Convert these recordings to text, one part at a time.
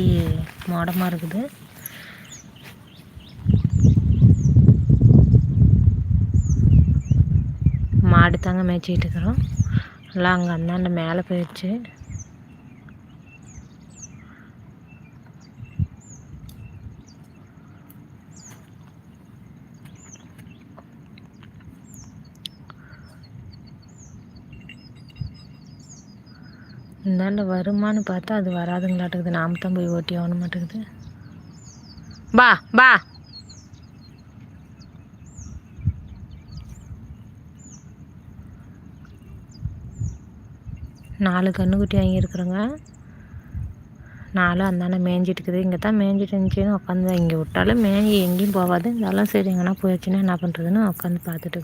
மாதிரி மாடமாக இருக்குது. மாடு தாங்க மேய்ச்சிக்கிட்டு இருக்கிறோம். எல்லாம் அங்கே அந்தாண்ட மேலே போயிடுச்சு இந்தாண்ட வருமான்னு பார்த்தா அது வராதுங்களாட்டுக்குது. நாம தான் போய் ஓட்டி ஆகணும் மாட்டேங்குது பா பா நாலு கன்றுக்குட்டி வாங்கியிருக்குறோங்க. நாலு அந்தாண்ட மேய்ஞ்சிட்டு இருக்குது இங்கே தான் மேய்ஞ்சிட்டு இருந்துச்சுன்னு உட்காந்து இங்கே விட்டாலும் மேய்ஞ்சி எங்கேயும் போகாது. இருந்தாலும் சரி எங்கன்னா போயிடுச்சுன்னா என்ன பண்ணுறதுன்னு உட்காந்து பார்த்துட்டு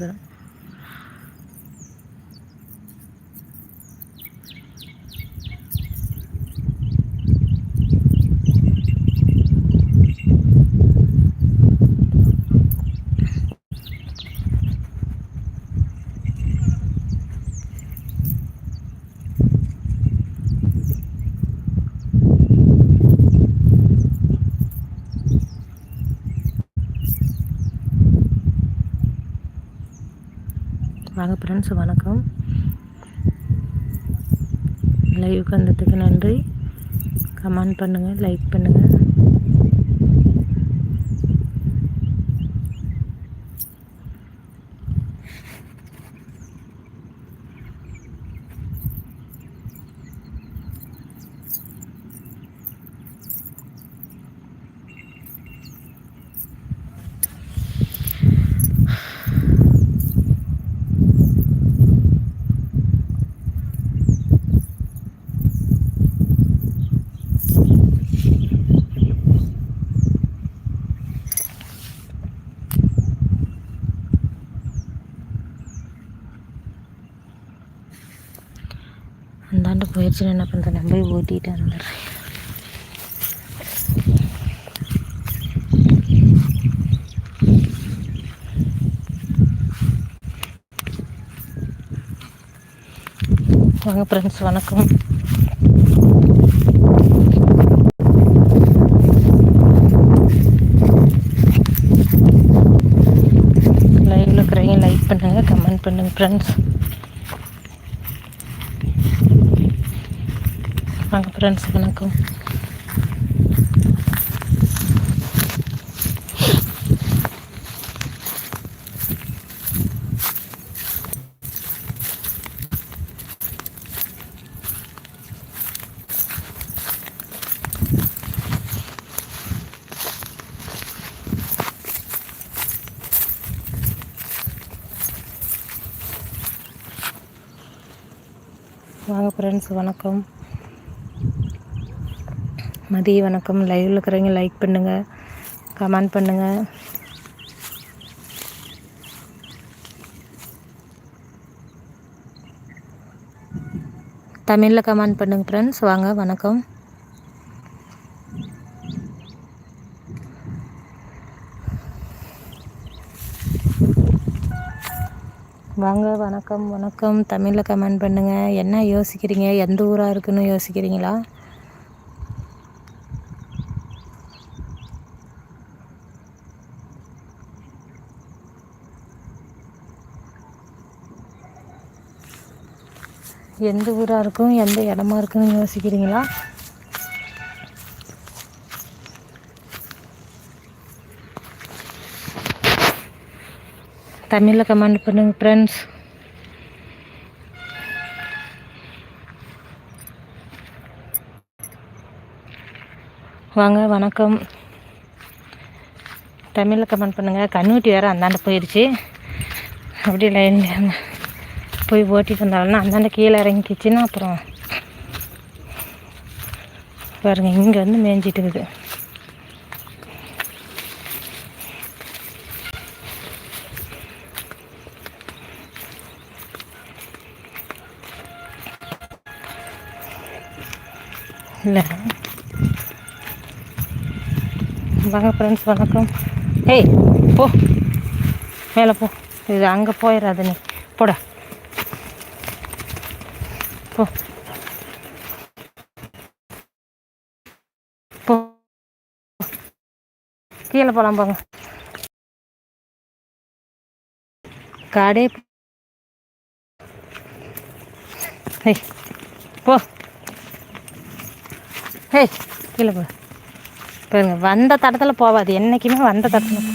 வாங்க ஃப்ரெண்ட்ஸ் வணக்கம். லைவ் வந்ததுக்கு நன்றி. கமெண்ட் பண்ணுங்கள் லைக் பண்ணுங்கள் அந்தாண்ட போயிடுச்சுன்னு என்ன பண்ணுறேன் நம்ம போய் ஓட்டிகிட்டு வந்துடுறேன். வாங்க ஃப்ரெண்ட்ஸ் வணக்கம். லைவ்ல இருக்கிறவங்க லைக் பண்ணுங்க கமெண்ட் பண்ணுங்க ஃப்ரெண்ட்ஸ் வாங்க ஃப்ரெண்ட்ஸ் வணக்கம் வாங்க ஃப்ரெண்ட்ஸ் வணக்கம் மதிய வணக்கம். லைவில் இருக்கிறவங்க லைக் பண்ணுங்கள் கமெண்ட் பண்ணுங்கள் தமிழில் கமெண்ட் பண்ணுங்கள் ஃப்ரெண்ட்ஸ் வாங்க வணக்கம். வாங்க வணக்கம் வணக்கம். தமிழில் கமெண்ட் பண்ணுங்கள் என்ன யோசிக்கிறீங்க? எந்த ஊராக இருக்குன்னு யோசிக்கிறீங்களா? எந்த ஊராக இருக்கும் எந்த இடமா இருக்குன்னு யோசிக்கிறீங்களா? தமிழில் கமெண்ட் பண்ணுங்க ஃப்ரெண்ட்ஸ் வாங்க வணக்கம். தமிழில் கமெண்ட் பண்ணுங்கள் கண்ணுட்டி வேறு அந்தாண்ட போயிடுச்சு அப்படி லைன் போய் ஓட்டிட்டு வந்தாலும் அந்தாண்ட கீழே இறங்கிக்கிச்சின்னா அப்புறம் பாருங்க இங்கே வந்து மேய்ஞ்சிட்டு இருக்குது. இல்லை. வாங்க ஃப்ரெண்ட்ஸ் வணக்கம். ஏய் போ. மேலே போ. இது அங்கே போயிடாத நீ. போட. போ. கீழே போகலாம் போங்க. காடே ஹே போ. ஹே கீழே போ. பாருங்க வந்த தடத்தில் போவாது. என்றைக்குமே வந்த தடத்தில்